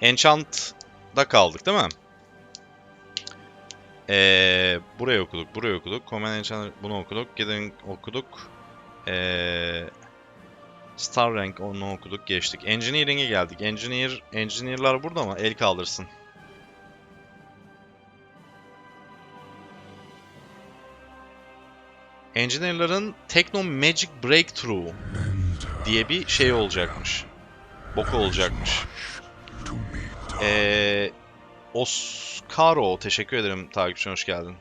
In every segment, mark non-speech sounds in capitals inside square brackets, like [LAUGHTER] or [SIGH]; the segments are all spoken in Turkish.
Enchant'da kaldık değil mi? Ee, burayı okuduk, burayı okuduk. Command Enchant bunu okuduk. Gathering okuduk. Ee, Star Rank onu okuduk, geçtik. Engineering'e geldik. Engineer, Engineer'lar burada mı? El kaldırsın. Engineer'ların Techno Magic Breakthrough diye bir şey olacakmış. Boku olacakmış. Ee, Oscaro, teşekkür ederim takipçine hoş geldin.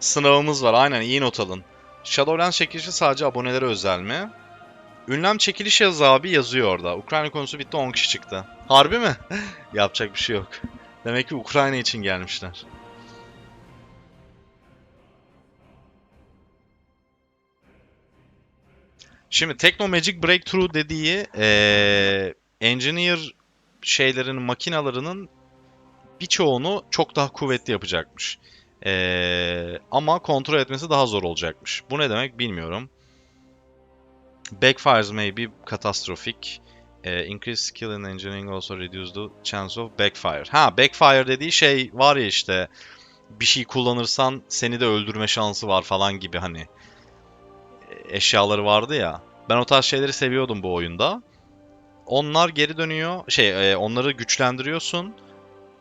Sınavımız var, aynen iyi not alın. Shadowlands çekilişi sadece abonelere özel mi? Ünlem çekiliş yaz abi yazıyor orada. Ukrayna konusu bitti 10 kişi çıktı. Harbi mi? [LAUGHS] Yapacak bir şey yok. Demek ki Ukrayna için gelmişler. Şimdi Techno Magic Breakthrough dediği eee engineer şeylerin, makinalarının birçoğunu çok daha kuvvetli yapacakmış. Eee, ama kontrol etmesi daha zor olacakmış. Bu ne demek bilmiyorum. Backfires may be catastrophic. Eee, increased skill in engineering also reduce the chance of backfire. Ha backfire dediği şey var ya işte bir şey kullanırsan seni de öldürme şansı var falan gibi hani eşyaları vardı ya. Ben o tarz şeyleri seviyordum bu oyunda. Onlar geri dönüyor. Şey, e, onları güçlendiriyorsun.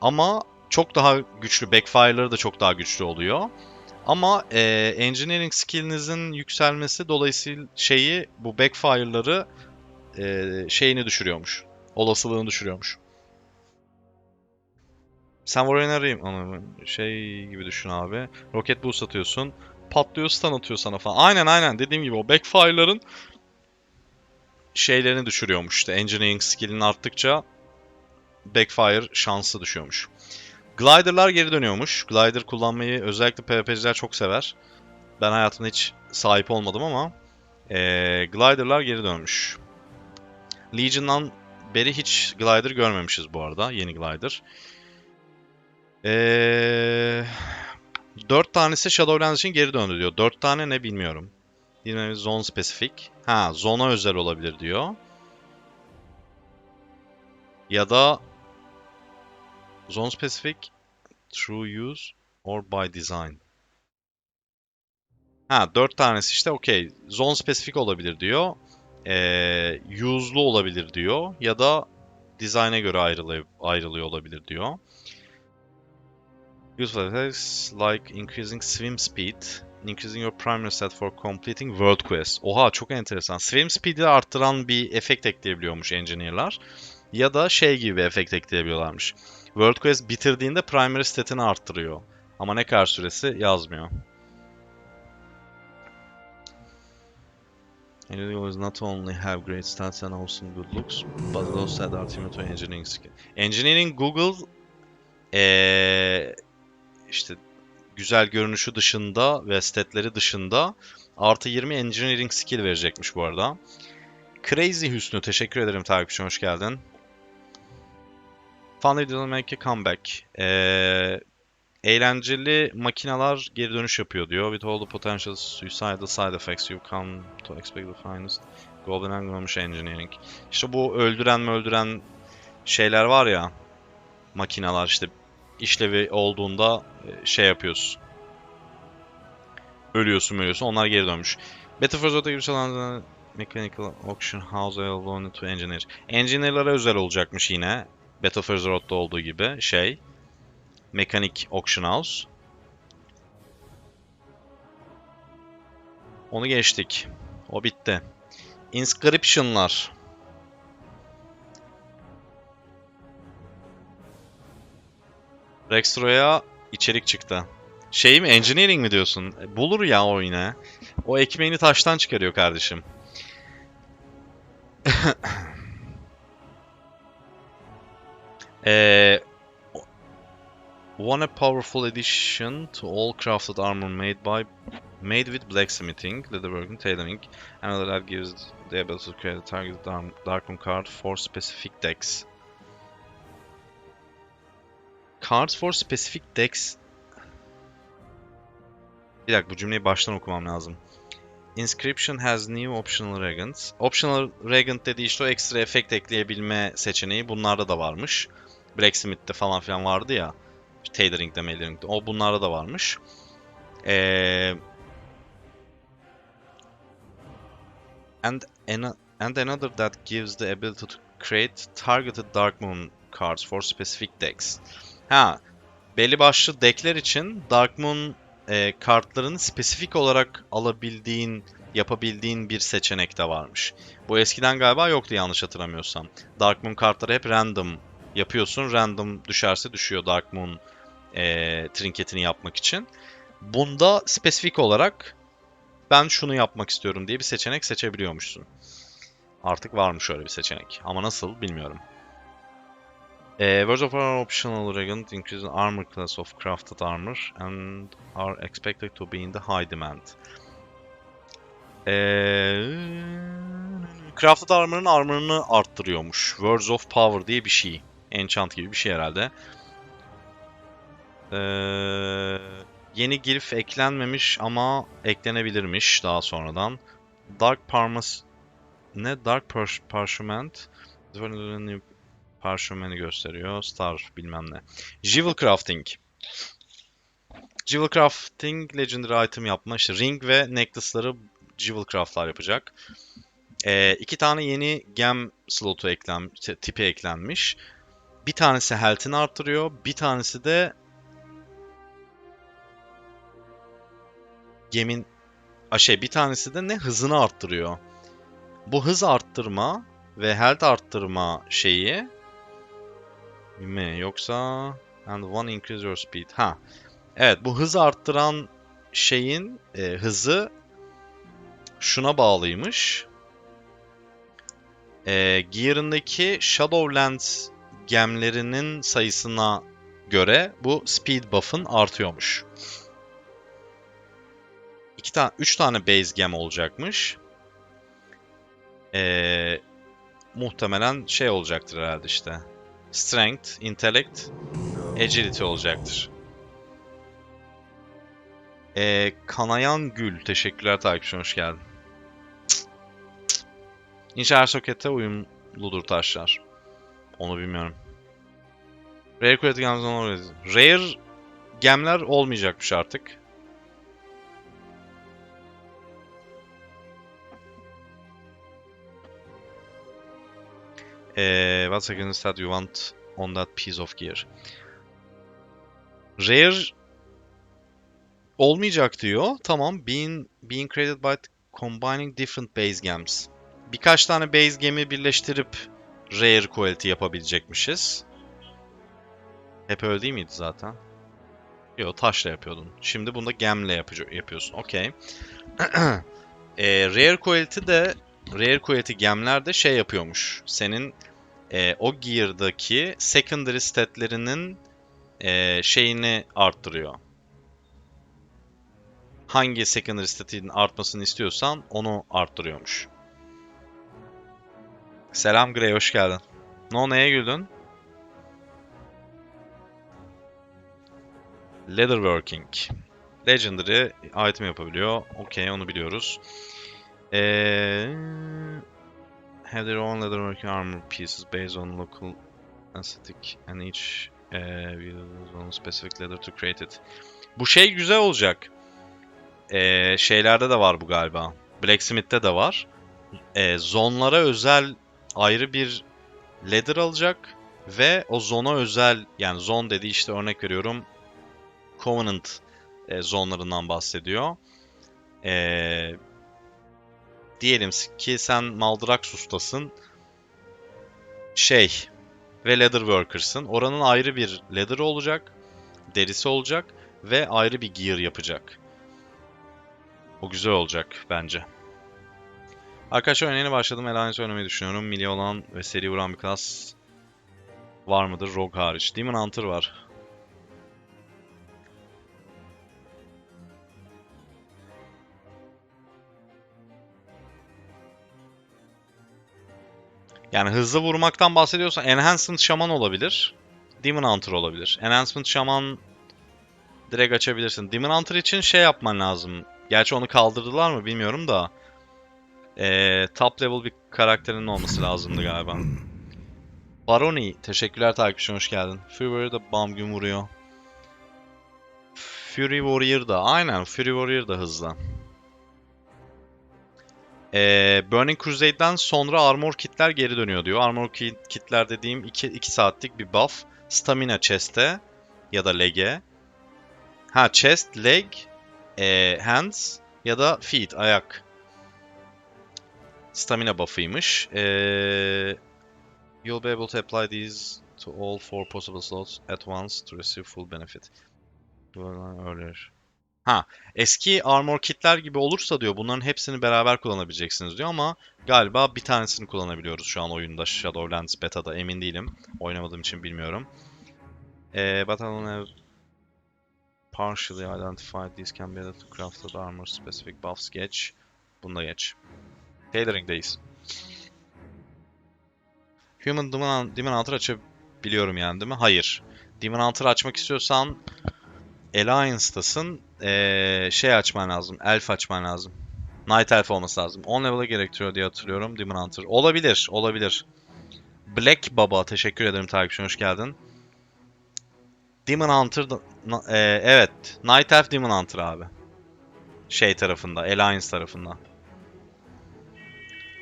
Ama çok daha güçlü. Backfire'ları da çok daha güçlü oluyor. Ama e, engineering skill'inizin yükselmesi dolayısıyla şeyi bu backfire'ları e, şeyini düşürüyormuş. Olasılığını düşürüyormuş. Sen arayayım. Ama Şey gibi düşün abi. Roket boost atıyorsun. Patlıyor stun atıyor sana falan. Aynen aynen dediğim gibi o backfire'ların şeylerini düşürüyormuş işte. Engineering skill'in arttıkça backfire şansı düşüyormuş. Glider'lar geri dönüyormuş. Glider kullanmayı özellikle PvP'ciler çok sever. Ben hayatımda hiç sahip olmadım ama eee Glider'lar geri dönmüş. Legion'dan beri hiç Glider görmemişiz bu arada. Yeni Glider. Eee 4 tanesi Shadowlands için geri döndü diyor. 4 tane ne bilmiyorum. Yine zone specific. Ha, zona özel olabilir diyor. Ya da zone specific through use or by design. Ha, 4 tanesi işte okey. Zone specific olabilir diyor. Ee, use'lu olabilir diyor. Ya da design'e göre ayrılıyor, ayrılıyor olabilir diyor. Useful effects like increasing swim speed, increasing your primary set for completing world quest. Oha çok enteresan. Swim speed'i arttıran bir efekt ekleyebiliyormuş engineer'lar. Ya da şey gibi bir efekt ekleyebiliyorlarmış. World quest bitirdiğinde primary stat'ini arttırıyor. Ama ne kadar süresi yazmıyor. Individuals not only have great stats and awesome good looks, but also add ultimate engineering skill. Engineering Google ee, işte güzel görünüşü dışında ve statleri dışında artı 20 engineering skill verecekmiş bu arada. Crazy Hüsnü teşekkür ederim takipçim hoş geldin. Funny Didn't Make a Comeback. Ee, eğlenceli makinalar geri dönüş yapıyor diyor. With all the potential suicidal side effects you come to expect the finest. Golden Angle'mış engineering. İşte bu öldüren mi öldüren şeyler var ya makinalar işte işlevi olduğunda e, şey yapıyorsun. Ölüyorsun ölüyorsun. Onlar geri dönmüş. Battle for gibi çalan Mechanical Auction House available to engineer. Engineer'lara özel olacakmış yine. Battle for Zot'ta olduğu gibi şey. Mekanik Auction House. Onu geçtik. O bitti. Inscription'lar. Rextro'ya içerik çıktı. Şey mi? Engineering mi diyorsun? Bulur ya o yine. O ekmeğini taştan çıkarıyor kardeşim. Eee... [LAUGHS] One a powerful addition to all crafted armor made by made with blacksmithing, leatherworking, tailoring, and that gives the ability to create a targeted dark, darkroom card for specific decks. Cards for specific decks. Bir dakika bu cümleyi baştan okumam lazım. Inscription has new optional regents. Optional regent dediği işte o ekstra efekt ekleyebilme seçeneği bunlarda da varmış. Blacksmith'te falan filan vardı ya. Tailoring'de, Mailoring'de. O bunlarda da varmış. Ee, and, an- and another that gives the ability to create targeted Dark Moon cards for specific decks. Ha, belli başlı deckler için Dark Moon e, kartlarını spesifik olarak alabildiğin, yapabildiğin bir seçenek de varmış. Bu eskiden galiba yoktu yanlış hatırlamıyorsam. Dark Moon kartları hep random yapıyorsun. Random düşerse düşüyor Dark Moon e, trinketini yapmak için. Bunda spesifik olarak ben şunu yapmak istiyorum diye bir seçenek seçebiliyormuşsun. Artık varmış öyle bir seçenek. Ama nasıl bilmiyorum. Uh, words of Armor optional regent increase armor class of crafted armor and are expected to be in the high demand. Ee, crafted armor'ın armor'ını arttırıyormuş. Words of Power diye bir şey. Enchant gibi bir şey herhalde. Ee, yeni girif eklenmemiş ama eklenebilirmiş daha sonradan. Dark Parmas ne? Dark Parch- Parchment Parchment'i gösteriyor. Star bilmem ne. Jewel Crafting. Jewel Crafting Legendary item yapma. işte ring ve necklace'ları Jewel Craft'lar yapacak. Ee, iki tane yeni gem slotu eklen, tipi eklenmiş. Bir tanesi health'ini arttırıyor. Bir tanesi de gemin a şey bir tanesi de ne hızını arttırıyor. Bu hız arttırma ve health arttırma şeyi mi yoksa and one increase your speed. Ha. Evet bu hız arttıran şeyin e, hızı şuna bağlıymış. E, gear'ındaki Shadowlands gemlerinin sayısına göre bu speed buff'ın artıyormuş. İki tane, üç tane base gem olacakmış. E, muhtemelen şey olacaktır herhalde işte. Strength, Intellect, Agility olacaktır. Ee, Kanayan Gül. Teşekkürler takipçi hoş geldin. İnşa sokete uyumludur taşlar. Onu bilmiyorum. Rare Quality Gems on Rare gemler olmayacakmış artık. Ee, what seconds that you want on that piece of gear? Rare olmayacak diyor. Tamam. Being, being created by combining different base games. Birkaç tane base game'i birleştirip rare quality yapabilecekmişiz. Hep öyle değil miydi zaten? Yok taşla yapıyordun. Şimdi bunda gemle yapıcı- yapıyorsun. Okey. [CLEARS THROAT] Ee, rare quality de rare quality gemler de şey yapıyormuş. Senin e, o gear'daki secondary stat'lerinin e, şeyini arttırıyor. Hangi secondary stat'in artmasını istiyorsan onu arttırıyormuş. Selam Grey, hoş geldin. No, neye güldün? Leatherworking. Legendary item yapabiliyor. Okey, onu biliyoruz. Eee... Have their own leatherworking armor pieces based on local aesthetic and each uh, uses on specific leather to create it. Bu şey güzel olacak. Ee, şeylerde de var bu galiba. Blacksmith'te de var. Ee, zonlara özel ayrı bir leather alacak ve o zona özel yani zon dediği işte örnek veriyorum Covenant e, zonlarından bahsediyor. Ee, diyelim ki sen Maldraxxus'tasın. Şey ve Leather Workers'ın. Oranın ayrı bir leather olacak. Derisi olacak ve ayrı bir gear yapacak. O güzel olacak bence. Arkadaşlar oyuna yeni başladım. Elanet oynamayı düşünüyorum. Milli olan ve seri vuran bir klas var mıdır? Rogue hariç. Demon Hunter var. Yani hızlı vurmaktan bahsediyorsan Enhancement Shaman olabilir. Demon Hunter olabilir. Enhancement Shaman direkt açabilirsin. Demon Hunter için şey yapman lazım Gerçi onu kaldırdılar mı bilmiyorum da. Ee, top level bir karakterinin olması lazımdı galiba. Baroni, teşekkürler takipçi hoş geldin. Fury da bam gün vuruyor. Fury Warrior da, aynen Fury Warrior da hızlı. Ee, Burning Crusade'den sonra armor kitler geri dönüyor diyor. Armor ki- kitler dediğim 2 saatlik bir buff. Stamina chest'e ya da leg'e. Ha chest, leg, e, hands ya da feet, ayak. Stamina buff'ıymış. Ee, you'll be able to apply these to all four possible slots at once to receive full benefit. Earlier. Ha, eski armor kitler gibi olursa diyor bunların hepsini beraber kullanabileceksiniz diyor ama galiba bir tanesini kullanabiliyoruz şu an oyunda Shadowlands beta'da emin değilim. Oynamadığım için bilmiyorum. Ee, have partially identified these can be added to crafted armor specific buffs geç. Bunu da geç. Tailoring'deyiz. Human Demon, Demon Hunter açabiliyorum yani değil mi? Hayır. Demon Hunter açmak istiyorsan Alliance'tasın. Ee, şey açman lazım. Elf açman lazım. Night Elf olması lazım. 10 level'a gerektiriyor diye hatırlıyorum Demon Hunter. Olabilir, olabilir. Black Baba teşekkür ederim takipçine hoş geldin. Demon Hunter ee, evet. Night Elf Demon Hunter abi. Şey tarafında, Alliance tarafında.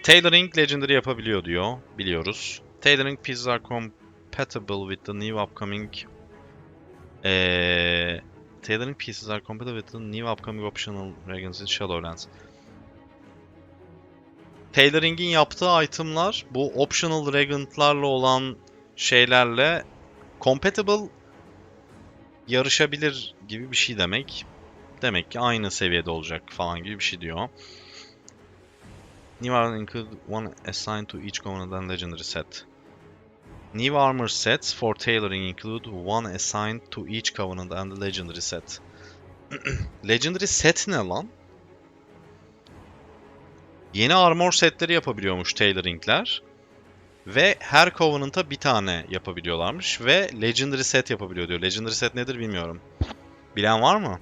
Tailoring Legendary yapabiliyor diyor. Biliyoruz. Tailoring pieces are compatible with the new upcoming eee Tailoring pieces are compatible with the new upcoming optional in Shadowlands. Tailoring'in yaptığı itemlar bu optional dragons'larla olan şeylerle compatible yarışabilir gibi bir şey demek. Demek ki aynı seviyede olacak falan gibi bir şey diyor. New include one assigned to each covenant and legendary set. New armor sets for tailoring include one assigned to each covenant and the legendary set. [CLEARS THROAT] legendary set ne lan? Yeni armor setleri yapabiliyormuş tailoringler. Ve her covenant'a bir tane yapabiliyorlarmış. Ve legendary set yapabiliyor diyor. Legendary set nedir bilmiyorum. Bilen var mı?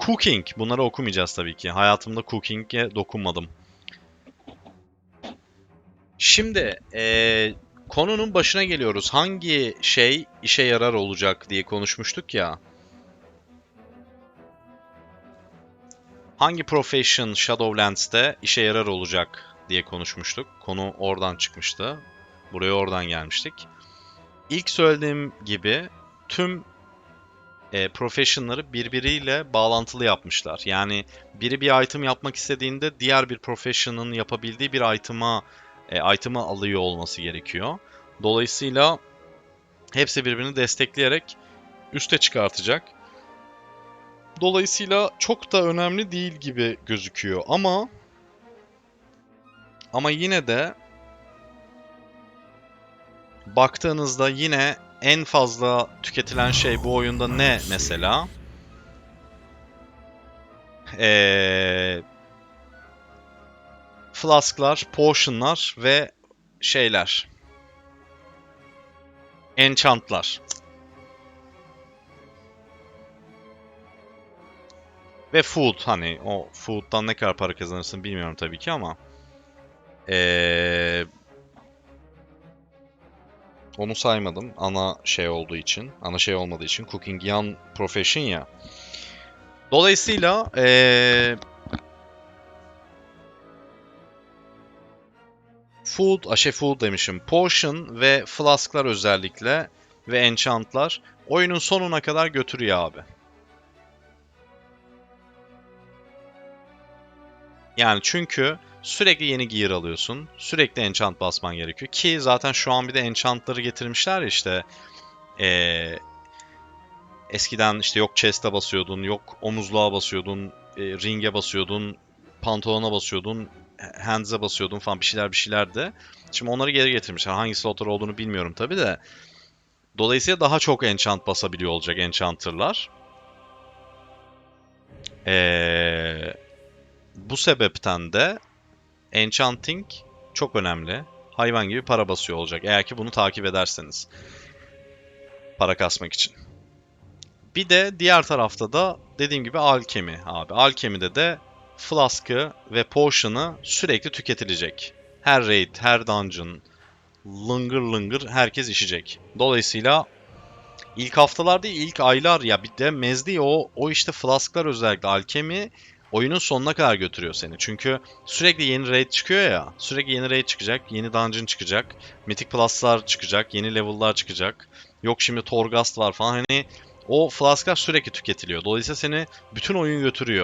Cooking. Bunları okumayacağız tabii ki. Hayatımda cooking'e dokunmadım. Şimdi eee, konunun başına geliyoruz. Hangi şey işe yarar olacak diye konuşmuştuk ya. Hangi profession Shadowlands'te işe yarar olacak diye konuşmuştuk. Konu oradan çıkmıştı. Buraya oradan gelmiştik. İlk söylediğim gibi tüm e, profession'ları birbiriyle bağlantılı yapmışlar. Yani biri bir item yapmak istediğinde diğer bir profession'ın yapabildiği bir item'a e, item'ı alıyor olması gerekiyor. Dolayısıyla hepsi birbirini destekleyerek üste çıkartacak. Dolayısıyla çok da önemli değil gibi gözüküyor ama ama yine de baktığınızda yine en fazla tüketilen şey bu oyunda ne mesela? Ee, flasklar, potionlar ve şeyler. Enchantlar. Ve food hani o food'dan ne kadar para kazanırsın bilmiyorum tabii ki ama ee, onu saymadım ana şey olduğu için, ana şey olmadığı için cooking yan profession ya. Dolayısıyla ee, food, a şey food demişim. Potion ve flasklar özellikle ve enchantlar oyunun sonuna kadar götürüyor abi. Yani çünkü sürekli yeni gear alıyorsun. Sürekli enchant basman gerekiyor. Ki zaten şu an bir de enchantları getirmişler işte. Ee, eskiden işte yok chest'e basıyordun, yok omuzluğa basıyordun, e, ring'e basıyordun, pantolona basıyordun, hands'e basıyordun falan bir şeyler bir şeylerdi. Şimdi onları geri getirmişler. Hangi slotlar olduğunu bilmiyorum tabi de. Dolayısıyla daha çok enchant basabiliyor olacak enchanter'lar. Ee, bu sebepten de enchanting çok önemli. Hayvan gibi para basıyor olacak. Eğer ki bunu takip ederseniz. Para kasmak için. Bir de diğer tarafta da dediğim gibi alkemi abi. Alkemide de flask'ı ve potion'ı sürekli tüketilecek. Her raid, her dungeon, lıngır lıngır herkes işecek. Dolayısıyla ilk haftalar değil ilk aylar ya bir de mezdi o o işte flasklar özellikle alkemi oyunun sonuna kadar götürüyor seni. Çünkü sürekli yeni raid çıkıyor ya. Sürekli yeni raid çıkacak, yeni dungeon çıkacak, mythic plus'lar çıkacak, yeni level'lar çıkacak. Yok şimdi Torghast var falan hani o flasklar sürekli tüketiliyor. Dolayısıyla seni bütün oyun götürüyor.